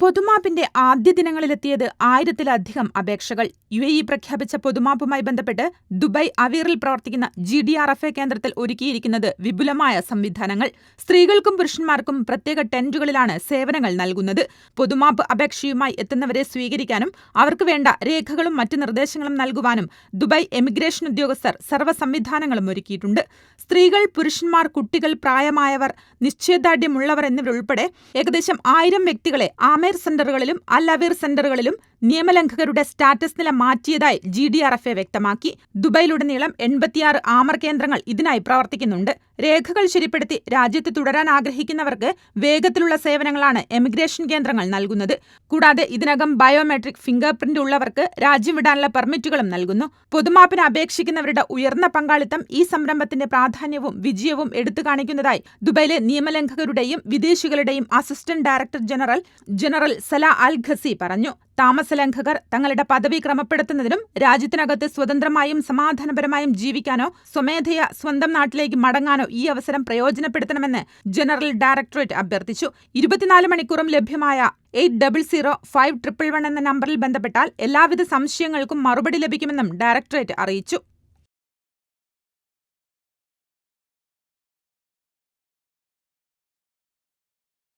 പൊതുമാപ്പിന്റെ ആദ്യ ദിനങ്ങളിലെത്തിയത് ആയിരത്തിലധികം അപേക്ഷകൾ. യു എ ഇ പ്രഖ്യാപിച്ച പൊതുമാപ്പുമായി ബന്ധപ്പെട്ട് ദുബായ് അവീറിൽ പ്രവർത്തിക്കുന്ന G D R F A കേന്ദ്രത്തിൽ ഒരുക്കിയിരിക്കുന്നത് വിപുലമായ സംവിധാനങ്ങൾ. സ്ത്രീകൾക്കും പുരുഷന്മാർക്കും പ്രത്യേക ടെന്റുകളിലാണ് സേവനങ്ങൾ നൽകുന്നത്. പൊതുമാപ്പ് അപേക്ഷയുമായി എത്തുന്നവരെ സ്വീകരിക്കാനും അവർക്ക് വേണ്ട രേഖകളും മറ്റ് നിർദ്ദേശങ്ങളും നൽകുവാനും ദുബായ് എമിഗ്രേഷൻ ഉദ്യോഗസ്ഥർ സർവ സംവിധാനങ്ങളും ഒരുക്കിയിട്ടുണ്ട്. സ്ത്രീകൾ പുരുഷന്മാർ കുട്ടികൾ പ്രായമായവർ നിശ്ചയദാർഢ്യമുള്ളവർ എന്നിവരുൾപ്പെടെ ഏകദേശം ആയിരം വ്യക്തികളെ ആമേ സെന്ററുകളിലും അൽ അവീർ സെന്ററുകളിലും നിയമലംഘകരുടെ സ്റ്റാറ്റസ് നില മാറ്റിയതായി G D R F A വ്യക്തമാക്കി. ദുബൈയിലുടനീളം എൺപത്തിയാറ് ആമർ കേന്ദ്രങ്ങൾ ഇതിനായി പ്രവർത്തിക്കുന്നുണ്ട്. രേഖകൾ ശരിപ്പെടുത്തി രാജ്യത്ത് തുടരാൻ ആഗ്രഹിക്കുന്നവർക്ക് വേഗത്തിലുള്ള സേവനങ്ങളാണ് എമിഗ്രേഷൻ കേന്ദ്രങ്ങൾ നൽകുന്നത്. കൂടാതെ ഇതിനകം ബയോമെട്രിക് ഫിംഗർ പ്രിന്റ് ഉള്ളവർക്ക് രാജ്യം വിടാനുള്ള പെർമിറ്റുകളും നൽകുന്നു. പൊതുമാപ്പിന് അപേക്ഷിക്കുന്നവരുടെ ഉയർന്ന പങ്കാളിത്തം ഈ സംരംഭത്തിന്റെ പ്രാധാന്യവും വിജയവും എടുത്തു കാണിക്കുന്നതായി ദുബൈയിലെ നിയമലംഘകരുടെയും വിദേശികളുടെയും assistant director general general Salah Al ഖസി പറഞ്ഞു. താമസലംഘകർ തങ്ങളുടെ പദവി ക്രമപ്പെടുത്തുന്നതിനും രാജ്യത്തിനകത്ത് സ്വതന്ത്രമായും സമാധാനപരമായും ജീവിക്കാനോ സ്വമേധയ സ്വന്തം നാട്ടിലേക്ക് മടങ്ങാനോ ഈ അവസരം പ്രയോജനപ്പെടുത്തണമെന്ന് ജനറൽ ഡയറക്ടറേറ്റ് അഭ്യർത്ഥിച്ചു. ഇരുപത്തിനാല് മണിക്കൂറും ലഭ്യമായ eight double zero five triple one എന്ന നമ്പറിൽ ബന്ധപ്പെട്ടാൽ എല്ലാവിധ സംശയങ്ങൾക്കും മറുപടി ലഭിക്കുമെന്നും ഡയറക്ടറേറ്റ് അറിയിച്ചു.